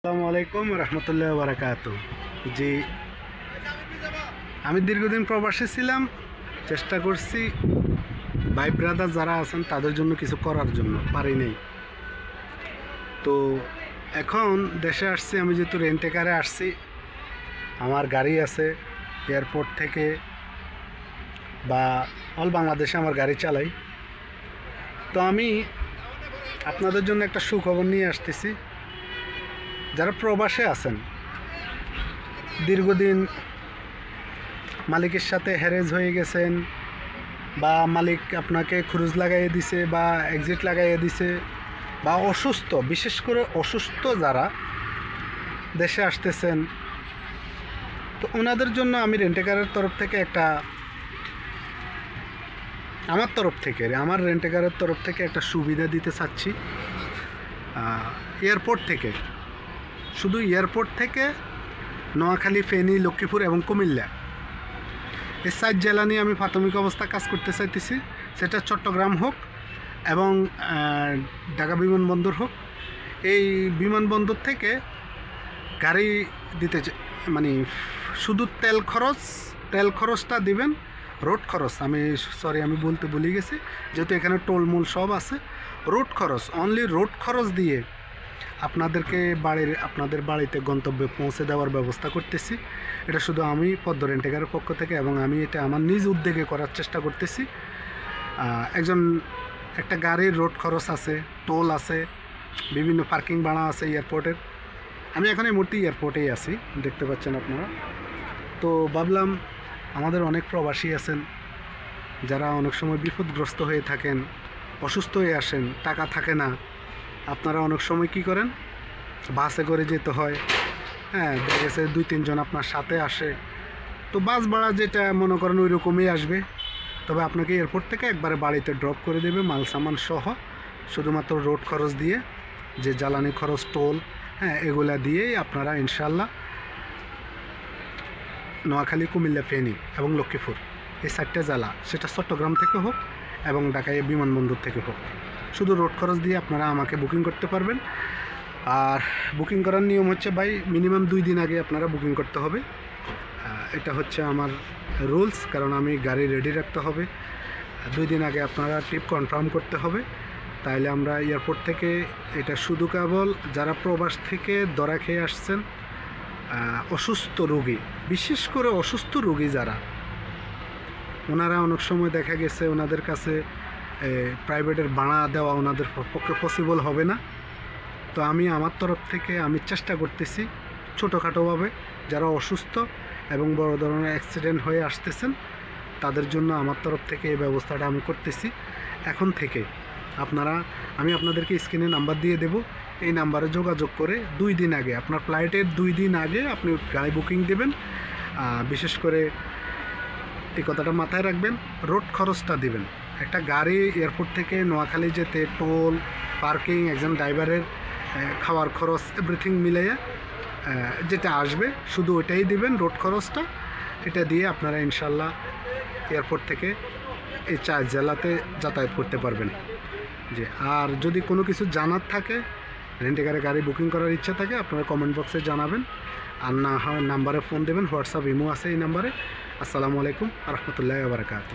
আসসালামু আলাইকুম রহমতুল্লাহ বারাকাত। জি, আমি দীর্ঘদিন প্রবাসী ছিলাম, চেষ্টা করছি ভাই ব্রাদার যারা আছেন তাদের জন্য কিছু করার জন্য, পারি নাই। তো এখন দেশে আসছি, আমি যেহেতু রেন্টে কারে আসছি, আমার গাড়ি আছে এয়ারপোর্ট থেকে বা অল বাংলাদেশে আমার গাড়ি চালাই। তো আমি আপনাদের জন্য একটা সুখবর নিয়ে আসতেছি। যারা প্রবাসে আছেন, দীর্ঘদিন মালিকের সাথে হ্যারেজ হয়ে গেছেন বা মালিক আপনাকে খুরুজ লাগাইয়ে দিছে বা এক্সিট লাগাইয়ে দিছে বা অসুস্থ, বিশেষ করে অসুস্থ যারা দেশে আসতেছেন, তো ওনাদের জন্য আমি রেন্টেকারের তরফ থেকে একটা, আমার তরফ থেকে আমার রেন্টেকারের তরফ থেকে একটা সুবিধা দিতে চাচ্ছি এয়ারপোর্ট থেকে। শুধু এয়ারপোর্ট থেকে নোয়াখালী, ফেনী, লক্ষ্মীপুর এবং কুমিল্লা। এই সাত জেলা নিয়ে আমি প্রাথমিক অবস্থা কাজ করতে চাইতেছি। সেটা চট্টগ্রাম হোক এবং ঢাকা বিমানবন্দর হোক। এই বিমানবন্দর থেকে গাড়ি দিতে মানে শুধু তেল খরচ, তেল খরচটা দিবেন, রোড খরচ। আমি সরি, আমি বলতে ভুলে গেছি। যেহেতু এখানে টোলমূল সব আছে, রোড খরচ অনলি রোড খরচ দিয়ে আপনাদেরকে বাড়ির, আপনাদের বাড়িতে গন্তব্যে পৌঁছে দেওয়ার ব্যবস্থা করতেছি। এটা শুধু আমি পদ্ম রেন্টেকারের পক্ষ থেকে এবং আমি এটা আমার নিজ উদ্যোগে করার চেষ্টা করতেছি। একজন, একটা গাড়ির রোড খরচ আছে, টোল আছে, বিভিন্ন পার্কিং ভাড়া আছে এয়ারপোর্টের। আমি এখন এই মুহূর্তে এয়ারপোর্টেই আছি, দেখতে পাচ্ছেন আপনারা। তো ভাবলাম, আমাদের অনেক প্রবাসী আছেন, যারা অনেক সময় বিপদগ্রস্ত হয়ে থাকেন, অসুস্থ হয়ে আসেন, টাকা থাকে না। আপনারা অনেক সময় কি করেন? বাসে করে যেতে হয়। হ্যাঁ দেখা গেছে দুই তিনজন আপনার সাথে আসে। তো বাস ভাড়া যেটা মনে করেন ওই রকমই আসবে। তবে আপনাকে এয়ারপোর্ট থেকে একবারে বাড়িতে ড্রপ করে দেবে মাল, সামান সহ, শুধুমাত্র রোড খরচ দিয়ে, যে জ্বালানি খরচ টোল হ্যাঁ এগুলা দিয়েই আপনারা ইনশাল্লাহ নোয়াখালী, কুমিল্লা, ফেনী এবং লক্ষ্মীপুর, এই চারটে জেলা, সেটা চট্টগ্রাম থেকে হোক এবং ঢাকায় বিমানবন্দর থেকে হোক। শুধু রোড খরচ দিয়ে আপনারা আমাকে বুকিং করতে পারবেন। আর বুকিং করার নিয়ম হচ্ছে ভাই মিনিমাম দুই দিন আগে আপনারা বুকিং করতে হবে। এটা হচ্ছে আমার রুলস কারণ আমি গাড়ি রেডি রাখতে হবে। দুই দিন আগে আপনারা ট্রিপ কনফার্ম করতে হবে। তাইলে আমরা এয়ারপোর্ট থেকে এটা শুধু কেবল যারা প্রবাস থেকে দরা খেয়ে আসছেন অসুস্থ রোগী, বিশেষ করে অসুস্থ রোগী যারা, ওনারা অনেক সময় দেখা গেছে ওনাদের কাছে প্রাইভেটের ভাড়া দেওয়া ওনাদের পক্ষে পসিবল হবে না। তো আমি আমার তরফ থেকে আমি চেষ্টা করতেছি ছোটোখাটোভাবে যারা অসুস্থ এবং বড় ধরনের অ্যাক্সিডেন্ট হয়ে আসতেছেন, তাদের জন্য আমার তরফ থেকে এই ব্যবস্থাটা আমি করতেছি। এখন থেকে আপনারা, আমি আপনাদেরকে স্ক্রিনে নাম্বার দিয়ে দেব। এই নাম্বারে যোগাযোগ করে দুই দিন আগে, আপনার ফ্লাইটের দুই দিন আগে আপনি গাড়ি বুকিং দেবেন। বিশেষ করে এই কথাটা মাথায় রাখবেন রোড খরচটা দিবেন। একটা গাড়ি এয়ারপোর্ট থেকে নোয়াখালী যেতে, টোল, পার্কিং, একজন ড্রাইভারের খাওয়ার খরচ এভরিথিং মিলিয়ে যেটা আসবে, শুধু ওইটাই দিবেন রোড খরচটা। এটা দিয়ে আপনারা ইনশাল্লাহ এয়ারপোর্ট থেকে এই চার জেলাতে যাতায়াত করতে পারবেন। যে আর যদি কোনো কিছু জানার থাকে রেন্টেকারে গাড়ি বুকিং করার ইচ্ছা থাকে, আপনারা কমেন্ট বক্সে জানাবেন। আর না হয় নাম্বারে ফোন দেবেন হোয়াটসঅ্যাপ ইমো আছে এই নাম্বারে আসসালামু আলাইকুম রহমতুল্লাহ বারকাত